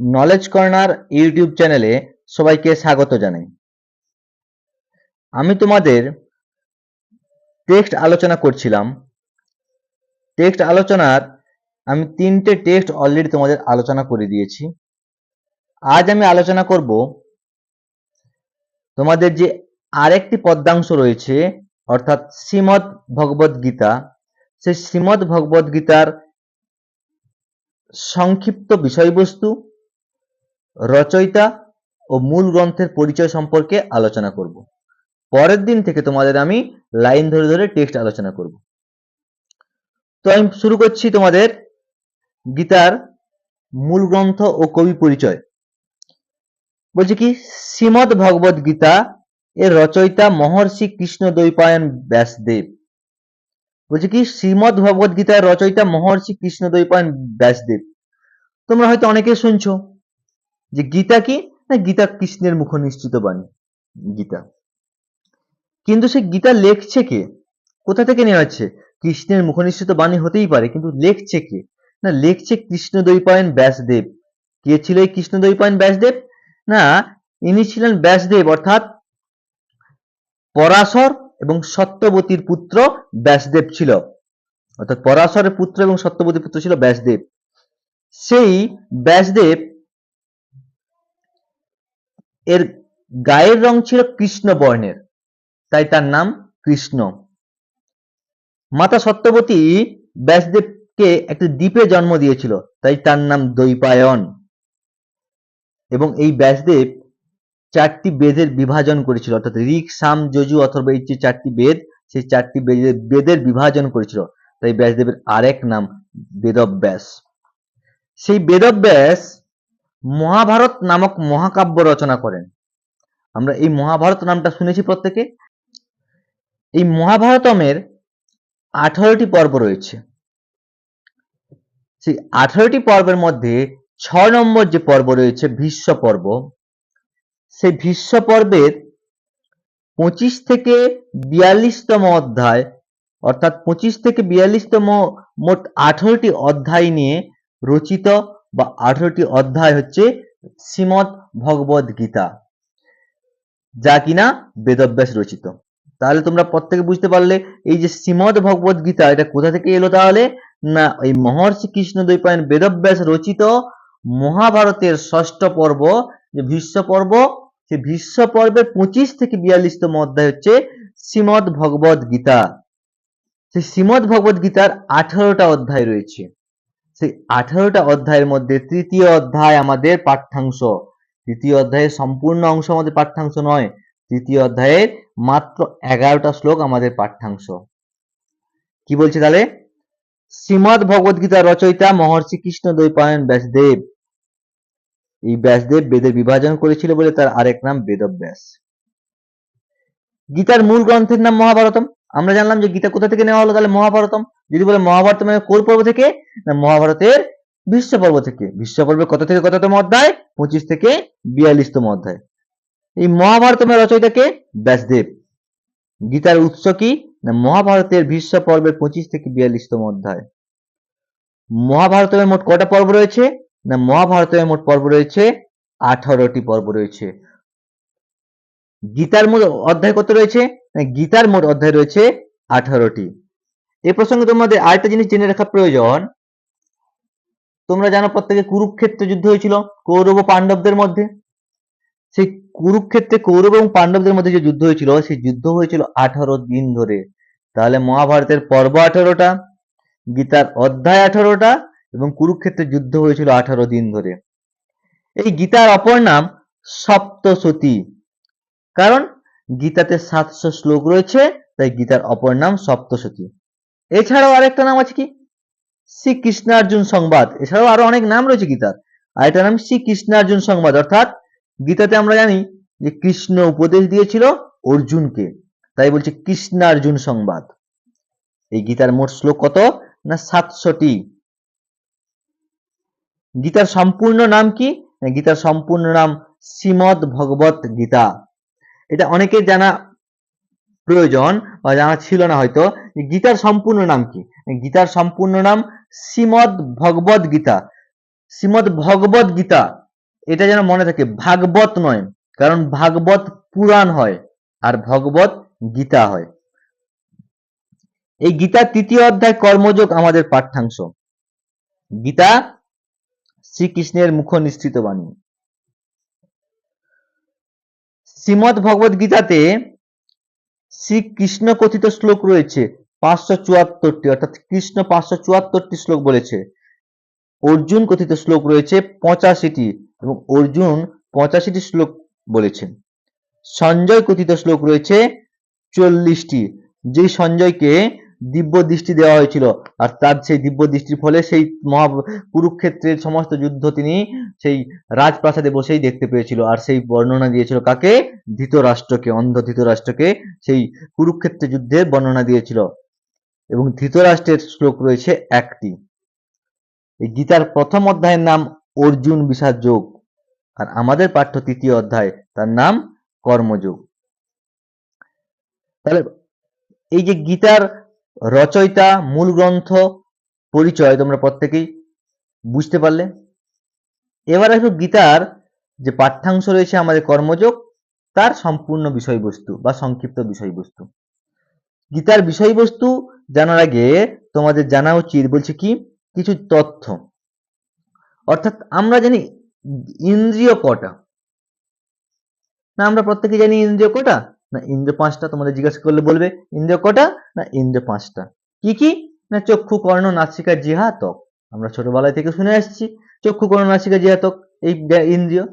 Knowledge corner YouTube চ্যানেলে সবাইকে স্বাগত জানাই। আমি তোমাদের টেক্সট আলোচনা করছিলাম। টেক্সট আলোচনার আমি তিনটে টেক্সট অলরেডি তোমাদের আলোচনা করে দিয়েছি। আজ আমি আলোচনা করব তোমাদের যে আরেকটি পদ্মাংশ রয়েছে, অর্থাৎ শ্রীমৎ ভগবদ গীতা। সেই শ্রীমৎ ভগবদ গীতার সংক্ষিপ্ত বিষয়বস্তু রচয়িতা ও মূল গ্রন্থের পরিচয় সম্পর্কে আলোচনা করব। পরের দিন থেকে তোমাদের আমি লাইন ধরে ধরে টেক্সট আলোচনা করব। তো আমি শুরু করছি তোমাদের গীতার মূল গ্রন্থ ও কবি পরিচয়। বলছে কি, শ্রীমদ ভগবদ গীতা এর রচয়িতা মহর্ষি কৃষ্ণ দ্বৈপায়ন ব্যাসদেব। বলছে কি, শ্রীমদ ভগবদ গীতার রচয়িতা মহর্ষি কৃষ্ণ দ্বৈপায়ন ব্যাসদেব। তোমরা হয়তো অনেকে শুনছো যে গীতা কি? না, গীতা কৃষ্ণের মুখ নিশ্চিত বাণী। গীতা। কিন্তু সে গীতা লেখছে কে? কোথা থেকে নেওয়া হচ্ছে? কৃষ্ণের মুখনিশ্চিত বাণী হতেই পারে, কিন্তু লেখছে কে? না, লেখছে কৃষ্ণ দ্বৈপায়ন ব্যাসদেব। কে ছিল এই কৃষ্ণ দ্বৈপায়ন ব্যাসদেব? না, ইনি ছিলেন ব্যাসদেব, অর্থাৎ পরাশর এবং সত্যবতীর পুত্র ব্যাসদেব ছিল। অর্থাৎ পরাশরের পুত্র এবং সত্যবতীর পুত্র ছিল ব্যাসদেব। সেই ব্যাসদেব এর গায়ের রং ছিল কৃষ্ণ বর্ণের, তাই তার নাম কৃষ্ণ। মাতা সত্যবতী ব্যাসদেবকে একটি দ্বীপে জন্ম দিয়েছিল, তাই তার নাম দৈপায়ন। এবং এই ব্যাসদেব চারটি বেদের বিভাজন করেছিল, অর্থাৎ ঋক, সাম, যজু অথবা এই যে চারটি বেদ, সেই চারটি বেদের বেদের বিভাজন করেছিল, তাই ব্যাসদেবের আরেক নাম বেদব্যাস। সেই বেদব্যাস মহাভারত নামক মহাকাব্য রচনা করেন। আমরা এই মহাভারত নামটা শুনেছি প্রত্যেকে। এই মহাভারতমের আঠারোটি পর্ব রয়েছে। সেই আঠারোটি পর্বের মধ্যে ছ নম্বর যে পর্ব রয়েছে, ভীষ্ম পর্ব, সেই ভীষ্ম পর্বের পঁচিশ থেকে বিয়াল্লিশতম অধ্যায়, অর্থাৎ পঁচিশ থেকে বিয়াল্লিশতম মোট আঠারোটি অধ্যায় নিয়ে রচিত বা আঠারোটি অধ্যায় হচ্ছে শ্রীমদ ভগবদ গীতা, যা কিনা বেদব্যাস রচিত। তাহলে তোমরা প্রত্যেকে বুঝতে পারলে, এই যে শ্রীমদ ভগবদ গীতা, এটা কোথা থেকে এলো তাহলে? না এই মহর্ষি কৃষ্ণ দ্বৈপায়ন বেদব্যাস রচিত মহাভারতের ষষ্ঠ পর্ব, যে ভীষ্ম পর্ব সেই ভীষ্ম পর্বের পঁচিশ থেকে বিয়াল্লিশতম অধ্যায় হচ্ছে শ্রীমদ ভগবদ গীতা। সেই শ্রীমদ ভগবদ গীতার আঠারোটা অধ্যায় রয়েছে। সেই আঠারোটা অধ্যায়ের মধ্যে তৃতীয় অধ্যায় আমাদের পাঠ্যাংশ। তৃতীয় অধ্যায়ের সম্পূর্ণ অংশ আমাদের পাঠ্যাংশ নয়, তৃতীয় অধ্যায়ের মাত্র এগারোটা শ্লোক আমাদের পাঠ্যাংশ। কি বলছে তাহলে? শ্রীমদ ভগবদ গীতার রচয়িতা মহর্ষি কৃষ্ণ দ্বৈপায়ন ব্যাসদেব। এই ব্যাসদেব বেদের বিভাজন করেছিল বলে তার আরেক নাম বেদব্যাস। গীতার মূল গ্রন্থের নাম মহাভারতম। আমরা জানলাম যে গীতা কোথা থেকে নেওয়া হলো তাহলে মহাভারতম? যদি বলে মহাভারত মানে কোন পর্ব থেকে, না মহাভারতের বিশ্ব পর্ব থেকে। বিশ্ব পর্বের কত থেকে কততম অধ্যায়? পঁচিশ থেকে বিয়াল্লিশতম অধ্যায়। এই মহাভারতমের রচয়িতাকে? ব্যাসদেব। গীতার উৎস কি? না মহাভারতের বিশ্ব পর্বের পঁচিশ থেকে বিয়াল্লিশতম অধ্যায়। মহাভারতের মোট কটা পর্ব রয়েছে? না মহাভারতের মোট পর্ব রয়েছে আঠারোটি পর্ব রয়েছে। গীতার মোট অধ্যায় কত রয়েছে? গীতার মোট অধ্যায় রয়েছে আঠারোটি। এ প্রসঙ্গে তোমাদের আরেকটা জিনিস জেনে রাখা প্রয়োজন। তোমরা জানো প্রত্যেকে কুরুক্ষেত্র যুদ্ধ হয়েছিল কৌরব ও পাণ্ডবদের মধ্যে। সেই কুরুক্ষেত্রে কৌরব এবং পাণ্ডবদের মধ্যে যে যুদ্ধ হয়েছিল, সেই যুদ্ধ হয়েছিল আঠারো দিন ধরে। তাহলে মহাভারতের পর্ব আঠারোটা, গীতার অধ্যায় আঠারোটা এবং কুরুক্ষেত্রের যুদ্ধ হয়েছিল আঠারো দিন ধরে। এই গীতার অপর নাম সপ্তসতী। কারণ গীতাতে সাতশো শ্লোক রয়েছে, তাই গীতার অপর নাম সপ্তসতী। এছাড়াও আরেকটা নাম আছে কি? শ্রী কৃষ্ণার্জুন সংবাদ। এছাড়াও আরও অনেক নাম রয়েছে গীতার। আর এটার নাম শ্রী কৃষ্ণার্জুন সংবাদ। অর্থাৎ গীতাতে আমরা জানি যে কৃষ্ণ উপদেশ দিয়েছিল অর্জুনকে। তাই বলছে কৃষ্ণার্জুন সংবাদ। এই গীতার মোট শ্লোক কত? না, সাতশোটি। গীতার সম্পূর্ণ নাম কি? গীতার সম্পূর্ণ নাম শ্রীমদ ভগবত গীতা। এটা অনেকে জানা প্রয়োজন, বা জানা ছিল না হয়তো গীতার সম্পূর্ণ নাম কি? গীতার সম্পূর্ণ নাম শ্রীমদ ভগবত গীতা। শ্রীমদ ভগবত গীতা, এটা যেন মনে থাকে, ভাগবত নয়, কারণ ভাগবত পুরাণ হয়, আর ভগবত গীতা হয়। এই গীতার তৃতীয় অধ্যায় কর্মযোগ আমাদের পাঠ্যাংশ। গীতা, শ্রীকৃষ্ণের মুখ নিশ্চিত বাণী। শ্রীমদ ভগবত গীতাতে শ্রীকৃষ্ণ কথিত শ্লোক রয়েছে, পাঁচশো চুয়াত্তরটি, অর্থাৎ কৃষ্ণ পাঁচশো চুয়াত্তরটি শ্লোক বলেছে। অর্জুন কথিত শ্লোক রয়েছে পঁচাশিটি এবং অর্জুন পঁচাশিটি শ্লোক বলেছেন। সঞ্জয় কথিত শ্লোক রয়েছে চল্লিশটি। যেই সঞ্জয়কে দিব্য দৃষ্টি দেওয়া হয়েছিল। আর তার সেই দিব্য দৃষ্টির ফলে সেই মহা কুরুক্ষেত্রের সমস্ত যুদ্ধ তিনি সেই রাজপ্রাসাদে বসেই দেখতে পেয়েছিল। আর সেই বর্ণনা দিয়েছিল কাকে? ধৃতরাষ্ট্রকে, অন্ধ ধৃতরাষ্ট্রকে। সেই কুরুক্ষেত্র যুদ্ধের বর্ণনা দিয়েছিল। এবং ধৃতরাষ্ট্রের শ্লোক রয়েছে একটি। এই গীতার প্রথম অধ্যায়ের নাম অর্জুন বিষাদ যোগ আর আমাদের পাঠ্য তৃতীয় অধ্যায়, তার নাম কর্মযোগ। তাহলে এই যে গীতার রচয়িতা, মূল গ্রন্থ, পরিচয়, তোমরা প্রত্যেকেই বুঝতে পারলে। এবার আসব গীতার যে পাঠ্যাংশ রয়েছে আমাদের কর্মযোগ, তার সম্পূর্ণ বিষয়বস্তু বা সংক্ষিপ্ত বিষয়বস্তু। গীতার বিষয়বস্তু জানার আগে তোমাদের জানা উচিত বলছে কি, কিছু তথ্য। অর্থাৎ আমরা জানি ইন্দ্রিয় কটা। না, আমরা প্রত্যেকে জানি ইন্দ্রিয় কটা? না ইন্দ্রিয় পাঁচটা তোমাদের জিজ্ঞাসা করলে বলবে, ইন্দ্রিয় কটা? না ইন্দ্রিয় পাঁচটা। কি কি? না চক্ষু, কর্ণ, নাসিকা জিহা ত্বক। আমরা ছোটবেলায় থেকে শুনে আসছি চক্ষু, কর্ণ, নাসিকা জিহা ত্বক, এই ইন্দ্রিয়।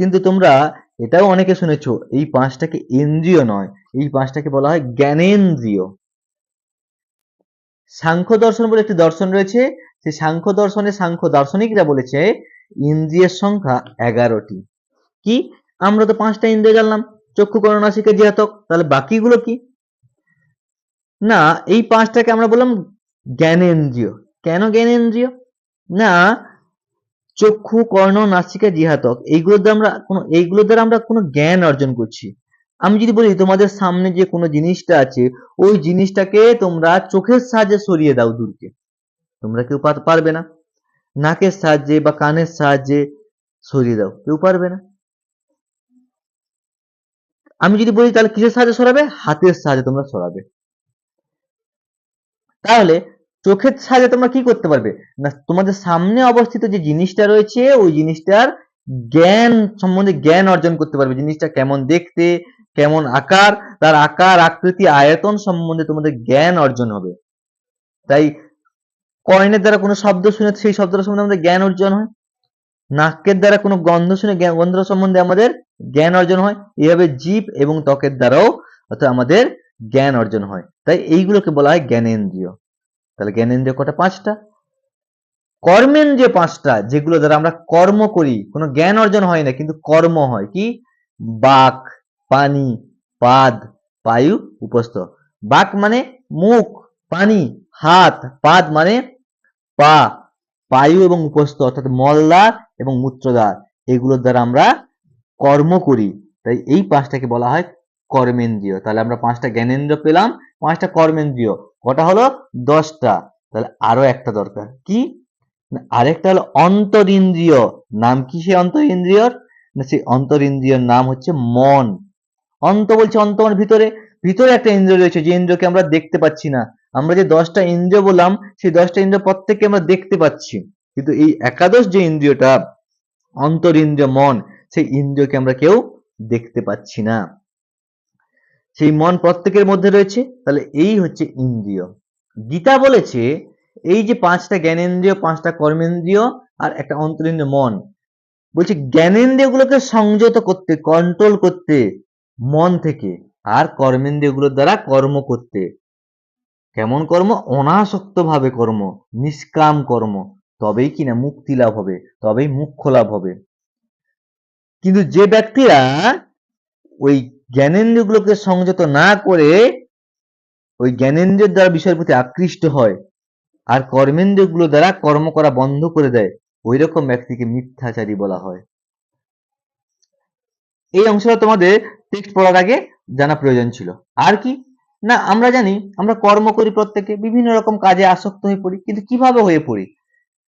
কিন্তু তোমরা এটাও অনেকে শুনেছ, এই পাঁচটাকে ইন্দ্রিয় নয়, এই পাঁচটাকে বলা হয় জ্ঞানেন্দ্রিয়। সাংখ্য দর্শন বলে একটি দর্শন রয়েছে, সেই সাংখ্য দর্শনে সাংখ্য দার্শনিকরা বলেছে, ইন্দ্রিয়ের সংখ্যা এগারোটি। কি? আমরা তো পাঁচটা ইন্দ্রিয় জানলাম, চক্ষু করণাসিকা জিহাতক তাহলে বাকিগুলো কি? না, এই পাঁচটাকে আমরা বললাম জ্ঞানেন্দ্রিয়। কেন জ্ঞানেন্দ্রিয়? না, চক্ষু, কর্ণ, নাসিকা, জিহাতক, এইগুলোর দ্বারা আমরা কোনো, এইগুলোর দ্বারা আমরা কোনো জ্ঞান অর্জন করছি। আমি যদি বলি, তোমাদের সামনে যে কোনো জিনিসটা আছে, ওই জিনিসটাকে তোমরা চোখের সাহায্যে সরিয়ে দাও দূরকে। তোমরা কেউ পারবে না। নাকের সাহায্যে বা কানের সাহায্যে সরিয়ে দাও, কেউ পারবে না। আমি যদি বলি, তাহলে কিসের সাহায্যে সরাবে? হাতের সাহায্যে তোমরা সরাবে। তাহলে চোখের সাহায্যে তোমরা কি করতে পারবে? না, তোমাদের সামনে অবস্থিত যে জিনিসটা রয়েছে, ওই জিনিসটার জ্ঞান সম্বন্ধে জ্ঞান অর্জন করতে পারবে। জিনিসটা কেমন দেখতে, কেমন আকার, তার আকার, আকৃতি, আয়তন সম্বন্ধে তোমাদের জ্ঞান অর্জন হবে। তাই কয়েনের দ্বারা কোনো শব্দ শুনে সেই শব্দটা সম্বন্ধে আমাদের জ্ঞান অর্জন হয়। নাকের দ্বারা কোনো গন্ধ শুনে গন্ধ সম্বন্ধে আমাদের জ্ঞান অর্জন হয়। এইভাবে জীব এবং ত্বকের দ্বারাও অর্থাৎ আমাদের জ্ঞান অর্জন হয়। তাই এইগুলোকে বলা হয় জ্ঞানেন্দ্রিয়। তাহলে জ্ঞানেন্দ্রিয় কটা? পাঁচটা। কর্মেন্দ্রিয় পাঁচটা, যেগুলো দ্বারা আমরা কর্ম করি। কোনো জ্ঞান অর্জন হয় না, কিন্তু কর্ম হয়। কি? বাক, পানি, পাদ পায়ু উপস্থ। বাক মানে মুখ, পানি, হাত, পাদ মানে পা পায়ু এবং উপস্থ, অর্থাৎ মলদার এবং মূত্রদার এগুলোর দ্বারা আমরা কর্ম করি। তাই এই পাঁচটাকে বলা হয় কর্মেন্দ্রিয়। তাহলে আমরা পাঁচটা জ্ঞানেন্দ্রিয় পেলাম। পাঁচটা কর্মেন্দ্রিয়, কটা হলো দশটা। তাহলে আরও একটা দরকার। কি? আরেকটা হলো অন্তরিন্দ্রিয়। নাম কি সেই অন্তরিন্দ্রিয়র? না, সেই অন্তরিন্দ্রিয়র নাম হচ্ছে মন। অন্ত বলছে অন্ত মানে ভিতরে। ভিতরে একটা ইন্দ্রিয় রয়েছে, যে ইন্দ্রকে আমরা দেখতে পাচ্ছি না। আমরা যে দশটা ইন্দ্রিয় বললাম, সেই দশটা ইন্দ্রিয় প্রত্যেককে আমরা দেখতে পাচ্ছি। কিন্তু এই একাদশ যে ইন্দ্রিয়টা অন্তর ইন্দ্রিয় মন, সেই ইন্দ্রিয়কে আমরা কেউ দেখতে পাচ্ছি না। সেই মন প্রত্যেকের মধ্যে রয়েছে, তাহলে এই হচ্ছে ইন্দ্রিয়। গীতা বলেছে, এই যে পাঁচটা জ্ঞানেন্দ্রিয়, পাঁচটা কর্মেন্দ্রিয় আর একটা অন্তরিন্দ্রিয় মন, বলছে জ্ঞানেন্দ্রিয়গুলোকে সংযত করতে কন্ট্রোল করতে, মন থেকে আর কর্মেন্দ্রিয়গুলোর দ্বারা কর্ম করতে। কেমন কর্ম? অনাসক্ত ভাবে কর্ম, নিষ্কাম কর্ম, তবেই কিনা মুক্তি লাভ হবে, তবেই মুখ্য লাভ হবে। কিন্তু যে ব্যক্তিরা ওই জ্ঞানেন্দ্রিয়গুলোকে সংযত না করে ওই জ্ঞানেন্দ্রের দ্বারা বিষয়ের প্রতি আকৃষ্ট হয় আর কর্মেন্দ্রগুলো দ্বারা কর্ম করা বন্ধ করে দেয়। ওই রকম ব্যক্তিকে মিথ্যাচারী বলা হয়। এই অংশটা তোমাদের টেক্সট পড়ার আগে জানা প্রয়োজন ছিল। আর কি? না, আমরা জানি, আমরা কর্ম করি প্রত্যেকে, বিভিন্ন রকম কাজে আসক্ত হয়ে পড়ি, কিন্তু কীভাবে হয়ে পড়ি?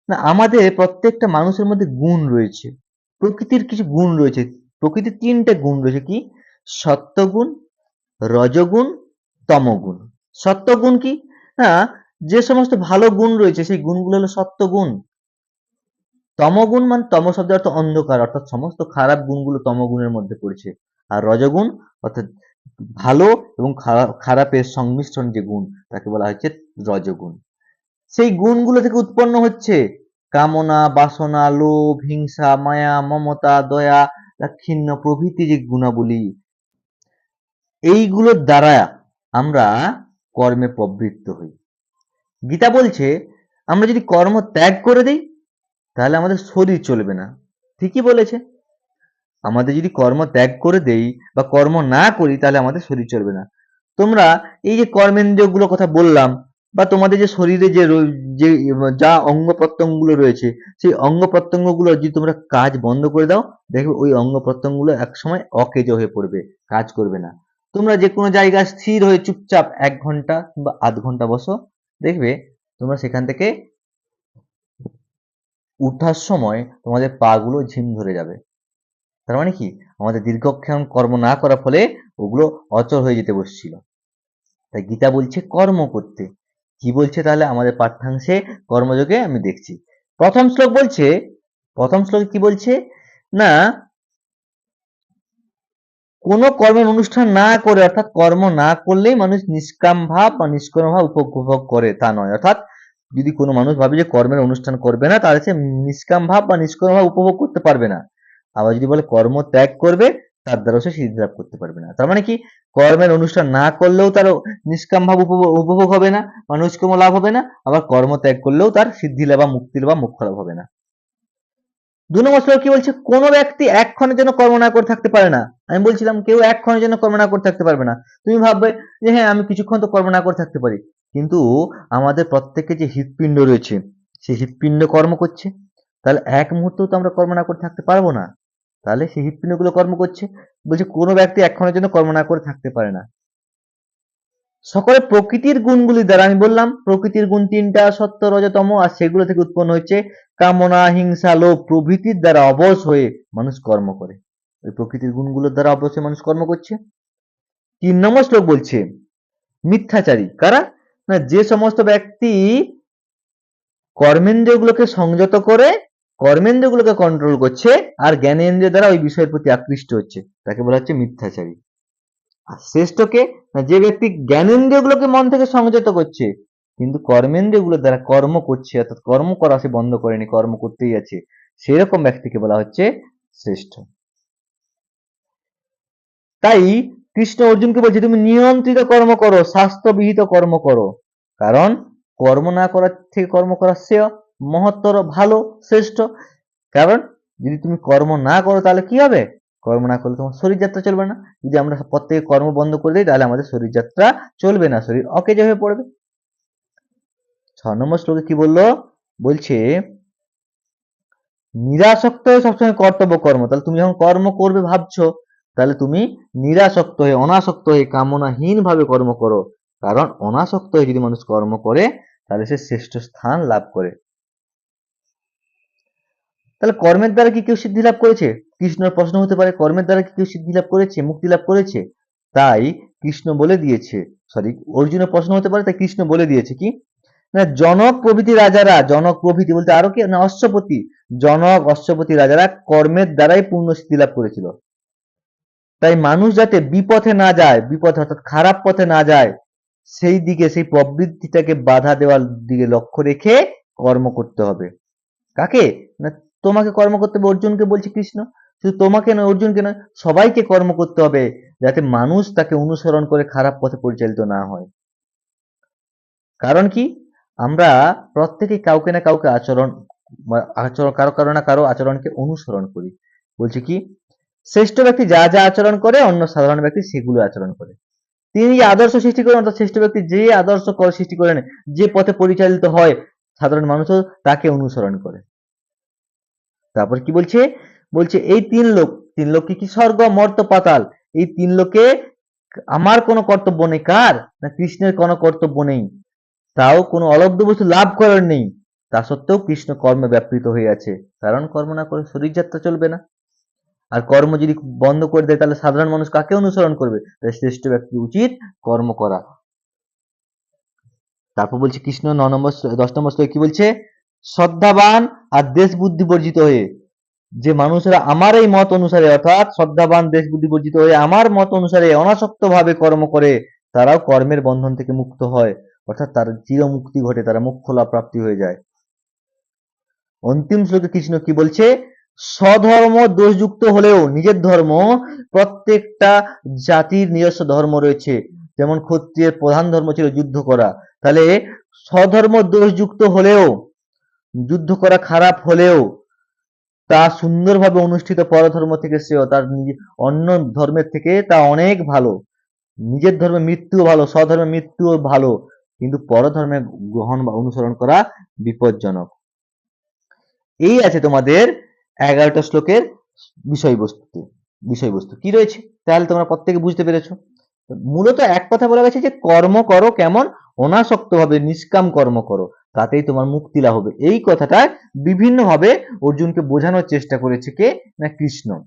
না, আমাদের প্রত্যেকটা মানুষের মধ্যে গুণ রয়েছে। প্রকৃতির কিছু গুণ রয়েছে। প্রকৃতির তিনটে গুণ রয়েছে কি? সত্যগুণ, রজগুণ, তমগুণ। সত্যগুণ কি? না, যে সমস্ত ভালো গুণ রয়েছে, সেই গুণগুলো হলো সত্যগুণ। তমগুণ মানে তম শব্দের অর্থ অন্ধকার, অর্থাৎ সমস্ত খারাপ গুণগুলো তমগুণের মধ্যে পড়ছে। আর রজগুণ, অর্থাৎ ভালো এবং খারাপ- খারাপের সংমিশ্রণ যে গুণ, তাকে বলা হচ্ছে রজগুণ। সেই গুণগুলো থেকে উৎপন্ন হচ্ছে কামনা, বাসনা, লোভ, হিংসা, মায়া, মমতা, দয়া দাক্ষিণ্য প্রভৃতি যে গুণাবলী এইগুলোর দ্বারা আমরা কর্মে প্রবৃত্ত হই। গীতা বলছে, আমরা যদি কর্ম ত্যাগ করে দিই, তাহলে আমাদের শরীর চলবে না। ঠিকই বলেছে। আমাদের যদি কর্ম ত্যাগ করে দেই বা কর্ম না করি, তাহলে আমাদের শরীর চলবে না। তোমরা এই যে কর্মেন্দ্রিয়গুলোর কথা বললাম, বা তোমাদের যে শরীরে যে যে যা অঙ্গ প্রত্যঙ্গগুলো রয়েছে, সেই অঙ্গ প্রত্যঙ্গগুলো যদি তোমরা কাজ বন্ধ করে দাও, দেখবে ওই অঙ্গ প্রত্যঙ্গগুলো একসময় অকেজ হয়ে পড়বে, কাজ করবে না। তোমরা যে কোনো জায়গায় স্থির হয়ে চুপচাপ এক ঘণ্টা কিংবা আধ ঘণ্টা বসো, দেখবে তোমরা সেখান থেকে উঠার সময় তোমাদের পা গুলো ঝিম ধরে যাবে। তার মানে কি? আমাদের দীর্ঘক্ষণ কর্ম না করার ফলে ওগুলো অচল হয়ে যেতে বসছিল। তাই গীতা বলছে, কর্ম করতে। কি বলছে তাহলে? আমাদের পাঠ্যাংশে কর্মযোগে আমি দেখছি। প্রথম শ্লোক বলছে, প্রথম শ্লোকে কি বলছে? না কোনো কর্মের অনুষ্ঠান না করে, অর্থাৎ কর্ম না করলেই মানুষ নিষ্কাম ভাব বা নিষ্কর্ম ভাব উপভোগ করে, তা নয়। অর্থাৎ যদি কোনো মানুষ ভাবে যে কর্মের অনুষ্ঠান করবে না, তাহলে সে নিষ্কাম ভাব বা নিষ্কর্ম ভাব উপভোগ করতে পারবে না। আবার যদি বলে কর্ম ত্যাগ করবে, তার দ্বারাও সে সিদ্ধি লাভ করতে পারবে না। তার মানে কি? কর্মের অনুষ্ঠান না করলেও তার নিষ্কাম ভাব উপভোগ- হবে না বা নিষ্কর্ম লাভ হবে না, আবার কর্ম ত্যাগ করলেও তার সিদ্ধি লাভ বা মুক্তি লাভ বা মোক্ষ লাভ হবে না। দু নম্বর শ্লোক কি বলছে, কোনো ব্যক্তি এক ক্ষণের জন্য কর্ম না করে থাকতে পারে না। আমি বলছিলাম, কেউ এক ক্ষণের জন্য কর্ম না করে থাকতে পারবে না। তুমি ভাববে যে হ্যাঁ আমি কিছুক্ষণ তো কর্ম না করে থাকতে পারি। কিন্তু আমাদের প্রত্যেকের যে হৃৎপিণ্ড রয়েছে সেই হৃৎপিণ্ড কর্ম করছে। তাহলে এক মুহূর্তেও তো আমরা কর্ম না করে থাকতে পারব না। তাহলে সেই হৃৎপিণ্ডগুলো কর্ম করছে। বলছে, কোনো ব্যক্তি এক ক্ষণের জন্য কর্ম না করে থাকতে পারে না। সকলে প্রকৃতির গুণগুলি দ্বারা, আমি বললাম, প্রকৃতির গুণ তিনটা, সত্য, রজতম, আর সেগুলো থেকে উৎপন্ন হচ্ছে কামনা, হিংসা, লোভ প্রভৃতির দ্বারা অবশ হয়ে মানুষ কর্ম করে। ওই প্রকৃতির গুণগুলোর দ্বারা অবশ হয়ে মানুষ কর্ম করছে। তিন নম্বর শ্লোক বলছে, মিথ্যাচারী, কারা? না, যে সমস্ত ব্যক্তি কর্মেন্দ্রগুলোকে সংযত করে, কর্মেন্দ্রগুলোকে কন্ট্রোল করছে, আর জ্ঞানেন্দ্রিয় দ্বারা ওই বিষয়ের প্রতি আকৃষ্ট হচ্ছে। তাকে বলা হচ্ছে মিথ্যাচারী। শ্রেষ্ঠকে যে ব্যক্তি জ্ঞানেন্দ্রিয়গুলোকে মন থেকে সংযত করছে, কিন্তু কর্মেন্দ্রিয়গুলোর দ্বারা কর্ম করছে, অর্থাৎ কর্ম করা সে বন্ধ করেনি, কর্ম করতেই আছে, সেরকম ব্যক্তিকে বলা হচ্ছে শ্রেষ্ঠ। তাই কৃষ্ণ অর্জুনকে বলছে, তুমি নিয়ন্ত্রিত কর্ম করো, স্বাস্থ্যবিহিত কর্ম করো। কারণ কর্ম না করার থেকে কর্ম করা শ্রেয় মহত্তর, ভালো, শ্রেষ্ঠ। কারণ যদি তুমি কর্ম না করো, তাহলে কি হবে? কর্ম না করলে তোমার শরীর যাত্রা চলবে না। যদি আমরা প্রত্যেকে কর্ম বন্ধ করে দিই, তাহলে আমাদের শরীর যাত্রা চলবে না, শরীর অকেজ হয়ে পড়বে। ছ নম্বর শ্লোকে কি বলল? বলছে, নিরাসক্ত হয়ে সবসময় কর্তব্য কর্ম। তাহলে তুমি যখন কর্ম করবে ভাবছ, তাহলে তুমি নিরাসক্ত হয়ে, অনাসক্ত হয়ে কামনাহীন ভাবে কর্ম করো। কারণ অনাসক্ত হয়ে যদি মানুষ কর্ম করে, তাহলে সে শ্রেষ্ঠ স্থান লাভ করে। তাহলে কর্মের দ্বারা কি কেউ সিদ্ধি লাভ করেছে? কৃষ্ণর প্রশ্ন হতে পারে, কর্মের দ্বারা কি কেউ সিদ্ধি লাভ করেছে, মুক্তি লাভ করেছে? তাই কৃষ্ণ বলে দিয়েছে। সরি অর্জুনের প্রশ্ন হতে পারে, তাই কৃষ্ণ বলে দিয়েছে কি? না, জনক প্রভৃতি রাজারা, জনক প্রভৃতি বলতে আরও কি? না, অশ্বপতি। জনক, অশ্বপতি রাজারা কর্মের দ্বারাই পূর্ণ সিদ্ধি লাভ করেছিল। তাই মানুষ যাতে বিপথে না যায়, বিপথে অর্থাৎ খারাপ পথে না যায়, সেই দিকে, সেই প্রবৃত্তিটাকে বাধা দেওয়ার দিকে লক্ষ্য রেখে কর্ম করতে হবে। কাকে? না, তোমাকে কর্ম করতে হবে, অর্জুনকে বলছে কৃষ্ণ। শুধু তোমাকে নয়, অর্জুনকে নয়, সবাইকে কর্ম করতে হবে, যাতে মানুষ তাকে অনুসরণ করে খারাপ পথে পরিচালিত না হয়। কারণ কি? আমরা প্রত্যেকেই কাউকে না কাউকে আচরণ আচরণ, কারও কারও না কারও আচরণকে অনুসরণ করি। বলছে কি? শ্রেষ্ঠ ব্যক্তি যা যা আচরণ করে, অন্য সাধারণ ব্যক্তি সেগুলো আচরণ করে। তিনি যে আদর্শ সৃষ্টি করেন, অর্থাৎ শ্রেষ্ঠ ব্যক্তি যে আদর্শ সৃষ্টি করেন, যে পথে পরিচালিত হয়, সাধারণ মানুষও তাকে অনুসরণ করে। তারপর কি বলছে? বলছে, এই তিন লোক তিন লোক কি কি স্বর্গ, মর্ত, পাতাল? এই তিন লোকে আমার কোনো কর্তব্য নেই। কার? না কৃষ্ণের কোনো কর্তব্য নেই। তাও কোনো অলব্ধ বস্তু লাভ করার নেই। তা সত্ত্বেও কৃষ্ণ কর্মে ব্যাপৃত হয়ে আছে। কারণ কর্ম না করে শরীরযাত্রা চলবে না। আর কর্ম যদি বন্ধ করে দেয়, তাহলে সাধারণ মানুষ কাকে অনুসরণ করবে? তাই শ্রেষ্ঠ ব্যক্তি উচিত কর্ম করা। তারপর বলছে, কৃষ্ণ ন নম্বর দশ নম্বর কি বলছে? শ্রদ্ধাবান আর দেশ বুদ্ধি বর্জিত হয়ে যে মানুষেরা আমার এই মত অনুসারে, অর্থাৎ শ্রদ্ধাবান দেশ বুদ্ধি বর্জিত হয়ে আমার মত অনুসারে অনাসক্ত ভাবে কর্ম করে, তারাও কর্মের বন্ধন থেকে মুক্ত হয়। অর্থাৎ তার চির মুক্তি ঘটে, তারা লাভ প্রাপ্তি হয়ে যায়। অন্তিম শ্লোকে কৃষ্ণ কি বলছে? স্বধর্ম দোষযুক্ত হলেও নিজের ধর্ম প্রত্যেকটা জাতির নিজস্ব ধর্ম রয়েছে। যেমন ক্ষত্রিয়ের প্রধান ধর্ম ছিল যুদ্ধ করা। তাহলে স্বধর্ম দোষযুক্ত হলেও, যুদ্ধ করা খারাপ হলেও তা সুন্দরভাবে অনুষ্ঠিত পরধর্ম থেকে শ্রেয়। তার অন্য ধর্মের থেকে তা অনেক ভালো। নিজের ধর্মে মৃত্যুও ভালো, স্বধর্মে মৃত্যুও ভালো। কিন্তু পরধর্মে গ্রহণ বা অনুসরণ করা বিপজ্জনক। এই আছে তোমাদের এগারোটা শ্লোকের বিষয়বস্তু বিষয়বস্তু। কি রয়েছে? তাহলে তোমরা প্রত্যেকে বুঝতে পেরেছ। মূলত এক কথা বলা গেছে যে কর্ম করো কেমন? অনাসক্ত ভাবে নিষ্কাম কর্ম করো। তাতেই তোমার মুক্তি লাভ হবে। এই কথাটা বিভিন্নভাবে অর্জুনকে বোঝানোর চেষ্টা করেছে কে? না, কৃষ্ণ।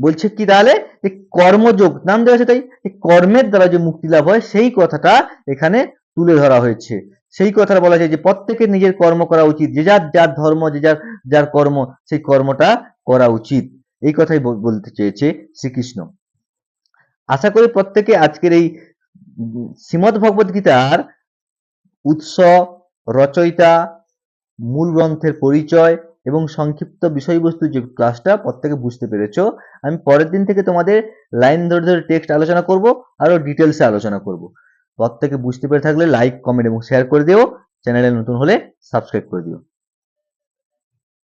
বলছে কি তাহলে? যে কর্মযোগ, নাম দেওয়া আছে তাই? কর্মের দ্বারা যে মুক্তি লাভ হয়, সেই কথাটা এখানে তুলে ধরা হয়েছে। সেই কথাটা বলা যায় যে প্রত্যেকের নিজের কর্ম করা উচিত। যে যার যার ধর্ম, যে যার যার কর্ম, সেই কর্মটা করা উচিত। এই কথাই বল- বলতে চেয়েছে শ্রীকৃষ্ণ। আশা করি প্রত্যেকে আজকের এই শ্রীমদ ভগবত গীতার উৎস রচয়িতা, মূল গ্রন্থের পরিচয় এবং সংক্ষিপ্ত বিষয়বস্তু যে ক্লাসটা প্রত্যেকে বুঝতে পেরেছ, আমি পরের দিন থেকে তোমাদের লাইন ধরে ধরে টেক্সট আলোচনা করব, আরও ডিটেলসে আলোচনা করব। প্রত্যেকে বুঝতে পেরে থাকলে লাইক কমেন্ট এবং শেয়ার করে দিও, চ্যানেলে নতুন হলে সাবস্ক্রাইব করে দিও।